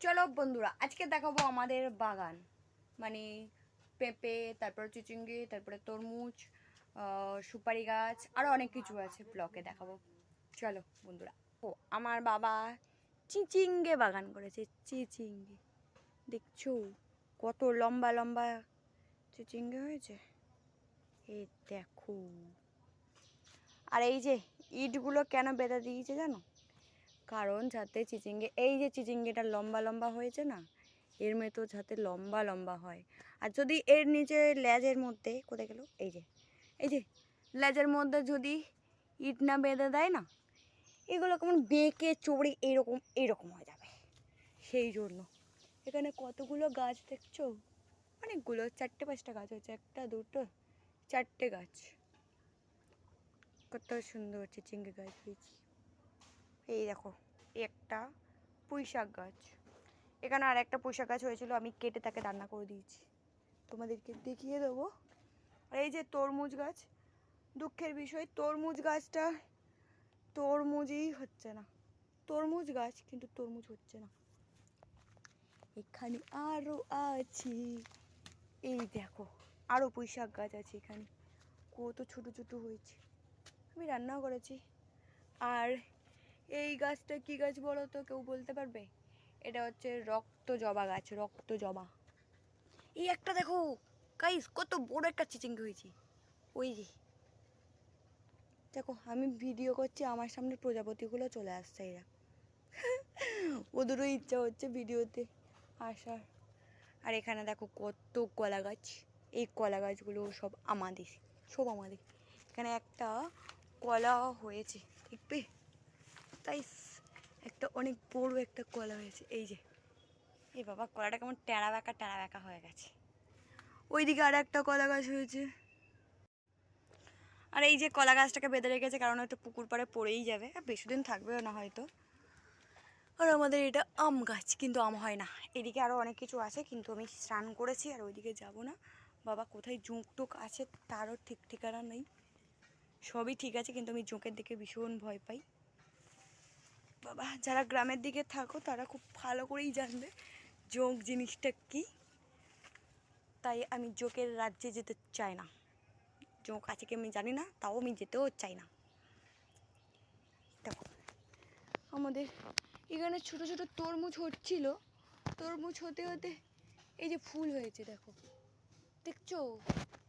চলো বন্ধুরা, আজকে দেখাবো আমাদের বাগান। মানে পেঁপে, তারপর চিচিঙ্গি, তারপরে তরমুজ সুপারি গাছ আরও অনেক কিছু আছে ব্লকে দেখাবো। চলো বন্ধুরা। ও, আমার বাবা চিচিঙ্গে বাগান করেছে, চিচিঙ্গে। দেখছ, কত লম্বা লম্বা চিচিঙ্গে হয়েছে? এই দেখো। আর এই যে, ইটগুলো কেন বেঁধে দিয়েছে জানো? কারণ যাতে চিচিঙ্গে, এই যে চিচিঙ্গিটা লম্বা লম্বা হয়েছে না, এর মেতো যাতে লম্বা লম্বা হয়। আর যদি এর নিচে লেজের মধ্যে, কোথায় গেল? এই যে এই যে লেজের মধ্যে যদি ইট না বেঁধে দেয় না, এগুলো কেমন বেঁকে চড়ে এইরকম এইরকম হয়ে যাবে। সেই জন্য। এখানে কতগুলো গাছ দেখছ? অনেকগুলো, চারটে পাঁচটা গাছ হয়েছে, একটা, দুটো, চারটে গাছ। কত সুন্দর চিচিঙ্গে গাছ হয়েছে। এই দেখো। একটা পুঁই শাক গাছ। এখানে আর একটা পুঁই শাক গাছ হয়েছিল, আমি কেটে তাকে রান্না করে দিয়েছি। তোমাদেরকে দেখিয়ে দেবো। আর এই যে তরমুজ গাছ, দুঃখের বিষয়, তরমুজ গাছটা তরমুজই হচ্ছে না। তরমুজ গাছ কিন্তু তরমুজ হচ্ছে না। এখানে আরও আছে। এই দেখো আরও পুঁই শাক গাছ আছে এখানে। কত ছোটো ছোটো হয়েছে। আমি রান্নাও করেছি। আর এই গাছটা কি গাছ বলো তো কেউ বলতে পারবে? এটা হচ্ছে রক্ত জবা গাছ, রক্ত জবা। এই একটা দেখো গাইস কত বড় একটা চিচিঙ্গি হয়েছে। ওই যে। দেখো, আমি ভিডিও করছি, আমার সামনে প্রজাপতিগুলো চলে আসছে এরা। ওদেরও ইচ্ছা হচ্ছে ভিডিওতে আসার। আর এখানে দেখো, কত কলা গাছ। এই কলা গাছগুলো সব আমাদের সব আমাদের। এখানে একটা কলা হয়েছে, দেখবে? তাই একটা অনেক বড় একটা কলা হয়েছে। এই যে। এই বাবা, কলাটা কেমন টেরা বেঁকা টেরা বেঁকা হয়ে গেছে। ওইদিকে আর একটা কলা গাছ হয়েছে। আর এই যে কলা গাছটাকে বেঁধে রেখেছে, কারণ হয়তো পুকুর পাড়ে পড়েই যাবে। আর বেশি দিন থাকবেও না হয়তো। আর আমাদের এটা আম গাছ, কিন্তু আম হয় না। এদিকে আরও অনেক কিছু আছে, কিন্তু আমি স্নান করেছি, আর ওইদিকে যাব না। বাবা, কোথায় জুঁক টুক আছে, তারও ঠিক ঠিকানা নেই। সবই ঠিক আছে, কিন্তু আমি জোঁকের দিকে ভীষণ ভয় পাই। বাবা, যারা গ্রামের দিকে থাকো, তারা খুব ভালো করেই জানবে জোঁক জিনিসটা কি। তাই আমি জোঁকের রাজ্যে যেতে চাই না। জোঁক আছে কি আমি জানি না, তাও আমি যেতেও চাই না। দেখো। আমাদের এখানে ছোট ছোট তরমুজ হচ্ছিল। তরমুজ হতে হতে এই যে ফুল হয়েছে, দেখো। দেখছ?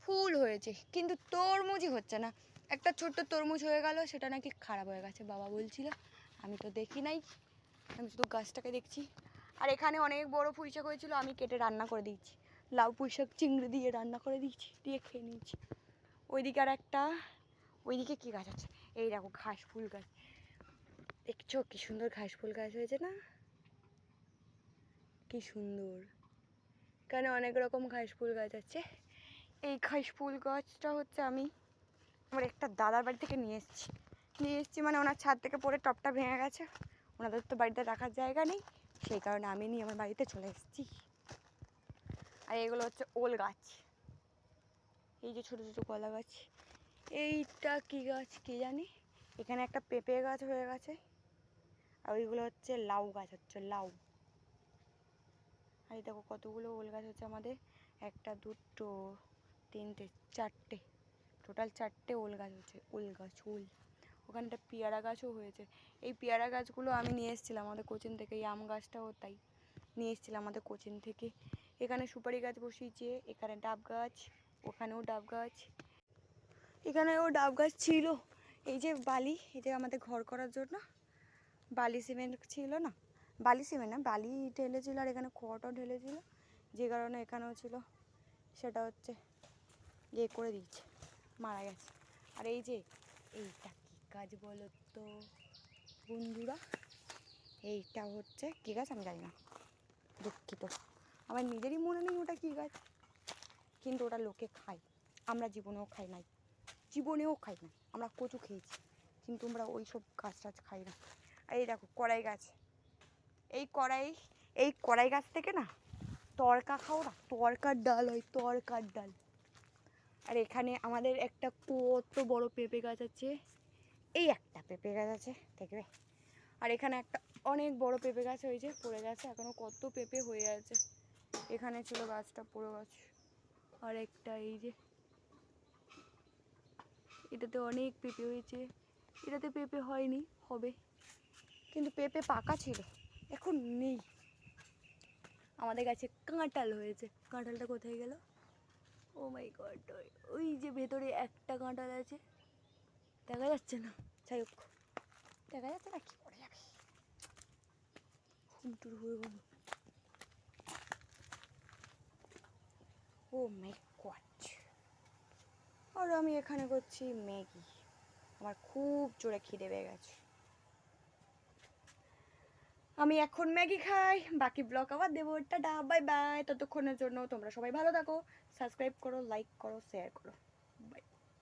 ফুল হয়েছে, কিন্তু তরমুজই হচ্ছে না। একটা ছোট্ট তরমুজ হয়ে গেল, সেটা নাকি খারাপ হয়ে গেছে, বাবা বলছিল। আমি তো দেখি নাই। আমি শুধু গাছটাকে দেখছি। আর এখানে অনেক বড় পুঁইশাক হয়েছিল, আমি কেটে রান্না করে দিয়েছি। লাউ পুঁইশাক, চিংড়ি দিয়ে রান্না করে দিয়েছি, দিয়ে খেয়ে নিয়েছি। ওইদিকে আর একটা, ওইদিকে কী গাছ আছে? এই দেখো, ঘাস ফুল গাছ। দেখছ কি সুন্দর ঘাস ফুল গাছ হয়েছে না? কি সুন্দর। এখানে অনেক রকম ঘাস ফুল গাছ আছে। এই ঘাস ফুল গাছটা হচ্ছে আমি আমার একটা দাদার বাড়ি থেকে নিয়ে এসেছি। নিয়ে এসেছি মানে ওনার ছাদ থেকে পড়ে টপটা ভেঙে গেছে। ওনাদের তো বাড়িতে রাখার জায়গা নেই, সেই কারণে আমি নিয়ে আমার বাড়িতে চলে এসেছি। আর এগুলো হচ্ছে ওল গাছ। এই যে ছোটো ছোটো কলা গাছ। এইটা কী গাছ কে জানি? এখানে একটা পেঁপে গাছ হয়ে গেছে। আর ওইগুলো হচ্ছে লাউ গাছ, হচ্ছে লাউ। আর দেখো কতগুলো ওল গাছ হচ্ছে আমাদের। একটা, দুটো, তিনটে, চারটে। টোটাল চারটে ওল গাছ হচ্ছে, ওল গাছ, ওল। ওখানে একটা পেয়ারা গাছও হয়েছে। এই পেয়ারা গাছগুলো আমি নিয়ে এসেছিলাম আমাদের কোচিন থেকে, এই আম গাছটাও তাই নিয়ে এসেছিলাম আমাদের কোচিন থেকে। এখানে সুপারি গাছ বসিয়েছে, এখানে ডাব গাছ, ওখানেও ডাব গাছ, এখানেও ডাব গাছ ছিল। এই যে বালি, এই যে আমাদের ঘর করার জন্য, বালি সিমেন্ট ছিল না? বালি সিমেন্ট না, বালি ঢেলেছিল আর এখানে খড়টাও ঢেলেছিল, যে কারণে এখানেও ছিল। সেটা হচ্ছে ইয়ে করে দিচ্ছে মারা গেছে। আর এই যে, এইটা গাছ বলো তো। বন্ধুরা, এইটা হচ্ছে কী গাছ? আমি জানি না। দুঃখিত। আমার নিজেরই মনে নেই ওটা কী গাছ। কিন্তু ওটা লোকে খায়। আমরা জীবনেও খাই নাই। জীবনেও খাই না আমরা কচু খেয়েছি। কিন্তু আমরা ওই সব গাছ টাছ খাই না। আর এই দেখো, কড়াই গাছ। এই কড়াই এই কড়াই গাছ থেকে না, তরকা খাও না। তরকার ডাল হয়, তরকার ডাল। আর এখানে আমাদের একটা কত বড় পেঁপে গাছ আছে। এই একটা পেঁপে গাছ আছে, দেখবে? আর এখানে একটা অনেক বড় পেঁপে গাছ হয়েছে, পড়ে গেছে, এখনও কত পেঁপে হয়ে আছে। এখানে ছিল গাছটা, পুরো গাছ। আর একটা এই যে, এটাতে অনেক পেঁপে হয়েছে। এটাতে পেঁপে হয়নি, হবে। কিন্তু পেঁপে পাকা ছিল, এখন নেই। আমাদের গাছে কাঁঠাল হয়েছে। কাঁঠালটা কোথায় গেল? ও মাই গড ওই যে ভেতরে একটা কাঁঠাল আছে। দেখা যাচ্ছে না। যাই হোক। দেখা যাচ্ছে না, কি করে যাবে হুমটুর হয়ে গেল ও মাই গড আর আমি এখানে করছি ম্যাগি। আমার খুব জোরে খিদে পেয়ে গেছে। আমি এখন ম্যাগি খাই, বাকি ব্লগ আবার দেবো। Tata, bye bye. ততক্ষণের জন্য তোমরা সবাই ভালো থাকো, সাবস্ক্রাইব করো, লাইক করো, শেয়ার করো।